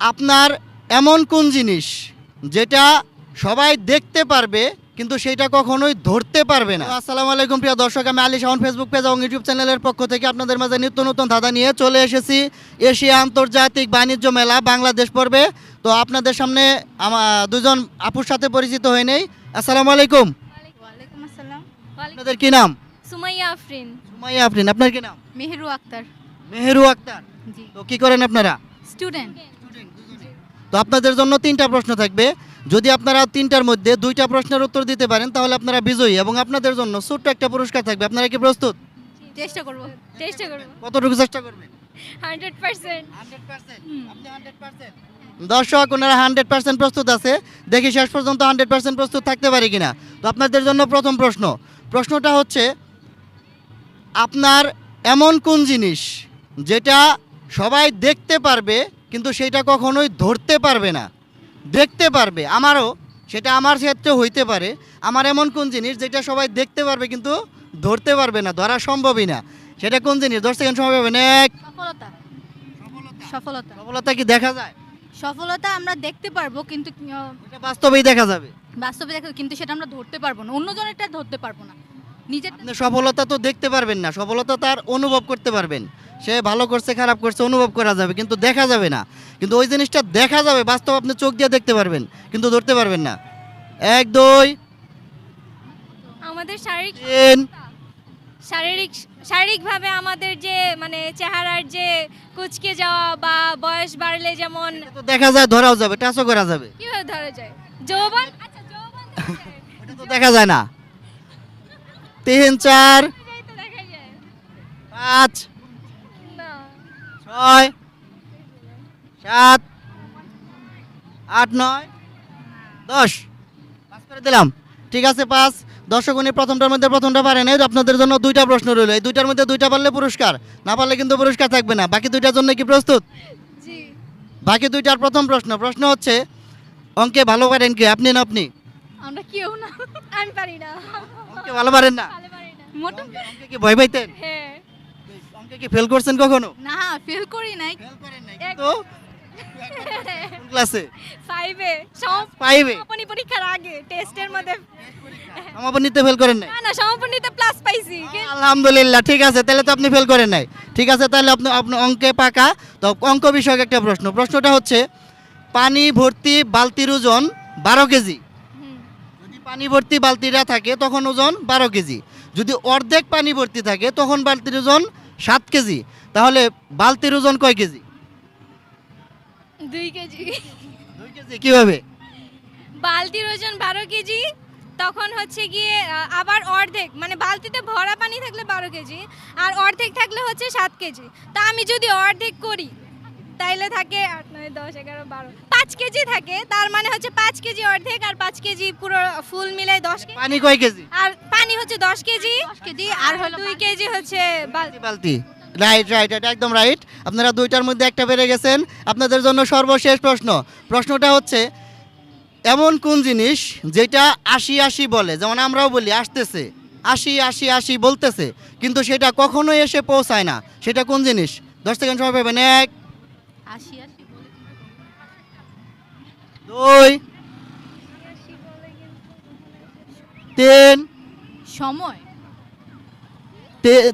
আপনার এমন কোন জিনিস যেটা সবাই দেখতে পারবে কিন্তু সেটা কখনোই ধরতে পারবে না? আসসালামু আলাইকুম প্রিয় দর্শক আমি আলী শাহন ফেসবুক পেজ এবং ইউটিউব চ্যানেলের পক্ষ থেকে আপনাদের মাঝে নিত্য নতুন ধাঁধা নিয়ে চলে এসেছি। এশিয়া আন্তর্জাতিক বাণিজ্য মেলা বাংলাদেশ পর্বে। তো আপনাদের সামনে আমার দুজন আপুর সাথে পরিচিত হয়ে নেই। আসসালামু আলাইকুম। আপনাদের কি নাম? সুমাইয়া আফরিন। সুমাইয়া আফরিন আপনার কি নাম? মেহেরু আক্তার। মেহেরু আক্তার। তো কি করেন আপনারা? স্টুডেন্ট। তো আপনাদের জন্য তিনটা প্রশ্ন থাকবে। যদি আপনারা তিনটার মধ্যে দুইটা প্রশ্নের উত্তর দিতে পারেন তাহলে আপনারা বিজয়ী এবং আপনাদের জন্য ছোট্ট একটা পুরস্কার থাকবে। আপনারা কি প্রস্তুত? চেষ্টা করব চেষ্টা করব। কতটুকু চেষ্টা করবেন? দর্শক ওনারা হান্ড্রেড পার্সেন্ট প্রস্তুত আছে। দেখি শেষ পর্যন্ত হান্ড্রেড পার্সেন্ট প্রস্তুত থাকতে পারি কিনা। তো আপনাদের জন্য প্রথম প্রশ্ন। প্রশ্নটা হচ্ছে আপনার এমন কোন জিনিস যেটা সবাই দেখতে পারবে কিন্তু সেটা কখনোই ধরতে পারবে না। দেখতে পারবে। আমারও সেটা আমার ক্ষেত্রে হইতে পারে। আমার এমন কোন জিনিস যেটা সবাই দেখতে পারবে কিন্তু ধরতে পারবে না ধরা সম্ভবই না। সেটা কোন জিনিস? দশ সেকেন্ড সময় পাবেন। এক। সফলতা। সফলতা। সফলতা। কি দেখা যায়? সফলতা আমরা দেখতে পারব কিন্তু বাস্তবেই দেখা যাবে। বাস্তবে দেখো কিন্তু সেটা আমরা ধরতে পারব না। অন্যজনেরটা ধরতে পারব না। নিজের সফলতা তো দেখতে পারবেন না সফলতা তার অনুভব করতে পারবেন। সে ভালো করছে খারাপ করছে অনুভব করা যাবে কিন্তু দেখা যাবে না। কিন্তু ওই জিনিসটা দেখা যাবে বাস্তব আপনি চোখ দিয়ে দেখতে পারবেন কিন্তু ধরতে পারবেন না। এক দুই। আমাদের শারীরিক তিন। শারীরিক শারীরিকভাবে আমাদের যে মানে চেহারার যে কুচকে যাওয়া বা বয়স বাড়লে যেমন তো দেখা যায় ধরাও যাবে টাচও করা যাবে। কীভাবে ধরা যায়? যৌবন? আচ্ছা যৌবন দেখা যায় না। তিন চার পাঁচ ছয় সাত আট নয় দশ। পাস করে দিলাম। ঠিক আছে পাঁচ দর্শক উনি প্রথমটার মধ্যে প্রথমটা পারেন এই আপনাদের জন্য দুইটা প্রশ্ন রইল। এই দুইটার মধ্যে দুইটা পারলে পুরস্কার না পারলে কিন্তু পুরস্কার থাকবে না। বাকি দুইটার জন্য কি প্রস্তুত? বাকি দুইটার প্রথম প্রশ্ন। প্রশ্ন হচ্ছে অঙ্কে ভালো পারেন কি? আপনি না আপনি? আমরা কেউ না। আমি পারি না। অঙ্কে ভালো পারেন না? ভালো পারি না। মোটা অঙ্কে কি ভয় পাইতেন? হ্যাঁ। অঙ্কে কি ফেল করছেন কখনো? না ফেল করি নাই। তো কোন ক্লাসে ফাইভে সম ফাইভে সমাপনী পরীক্ষার আগে টেস্টের মধ্যে সমাপনীতে ফেল করেন নাই? না না সমাপনীতে প্লাস পাইছি আলহামদুলিল্লাহ ঠিক আছে তাহলে তো আপনি ফেল করেন নাই। ঠিক আছে তাহলে আপনি আপনি অঙ্কে পাকা। তো অঙ্ক বিষয়ক একটা প্রশ্ন। প্রশ্নটা হচ্ছে পানি ভর্তি বালতির ওজন বারো কেজি। যদি পানি ভর্তি বালতিটা থাকে তখন ওজন বারো কেজি। যদি অর্ধেক পানি ভর্তি থাকে তখন বালতির ওজন সাত কেজি। তাহলে বালতির ওজন কয় কেজি? দুই কেজি। দুই কেজি কীভাবে? বালতির ওজন বারো কেজি তখন হচ্ছে গিয়ে আবার অর্ধেক। মানে বালতিতে ভরা পানি থাকলে বারো কেজি আর অর্ধেক থাকলে হচ্ছে সাত কেজি। তা আমি যদি অর্ধেক করি তাইলে থাকে আট নয় দশ এগারো বারো। পাঁচ কেজি থাকে তার মানে হচ্ছে পাঁচ কেজি অর্ধেক আর পাঁচ কেজি পুরো ফুল মিলাই দশ কেজি। পানি কয় কেজি? আর পানি হচ্ছে দশ কেজি দশ কেজি আর হলো দুই কেজি হচ্ছে বালতি বালতি। রাইট রাইট এটা একদম রাইট আপনারা দুইটার মধ্যে একটা পেরে গেছেন। আপনাদের জন্য সর্বশেষ প্রশ্ন। প্রশ্নটা হচ্ছে এমন কোন জিনিস যেটা আশি আশি বলে? যেমন আমরাও বলি আসতেছে। আশি আশি আশি বলতেছে কিন্তু সেটা কখনোই এসে পৌঁছায় না। সেটা কোন জিনিস? দশ সেকেন্ড সময় পাবেন এক আশি দুই তিন সময়।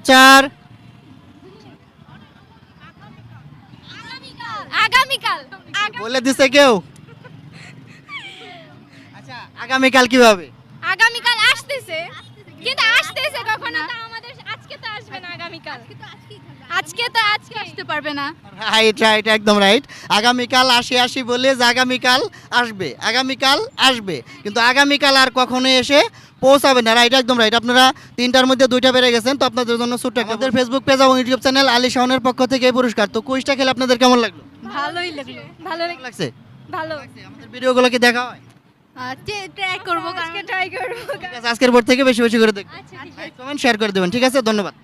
চার আগামীকাল। আগা- বলে দিছে কেউ? আচ্ছা আগামীকাল কীভাবে? আগামীকাল আসতেছে। কিন্তু আসতেছে কখনো আমাদের আজকে তো আসবে না আগামীকাল। আজকে তো আজকে আসতে পারবে না। রাইট রাইট একদম রাইট আগামীকাল আসি আসি বলে যে আগামীকাল আসবে আগামীকাল আসবে। কিন্তু আগামীকাল আর কখনোই এসে পৌঁছাবে না। রাইট একদম রাইট আপনারা তিনটার মধ্যে দুইটা বেড়ে গেছেন তো আপনাদের জন্য ছোট্ট আমাদের ফেসবুক পেজ এবং ইউটিউব চ্যানেল আলী শাহনের পক্ষ থেকে এই পুরস্কার। তো কুইজটা খেলে আপনাদের কেমন লাগল? ভালোই লাগল। ভালো লাগছে। ভালো। আমাদের ভিডিওগুলো কি দেখা হয়? ট্রাই করব। আজকে ট্রাই করব। ঠিক আছে আজকের পর থেকে বেশি বেশি করে দেখবেন আচ্ছা কমেন্ট শেয়ার করে দেবেন। ঠিক আছে ধন্যবাদ।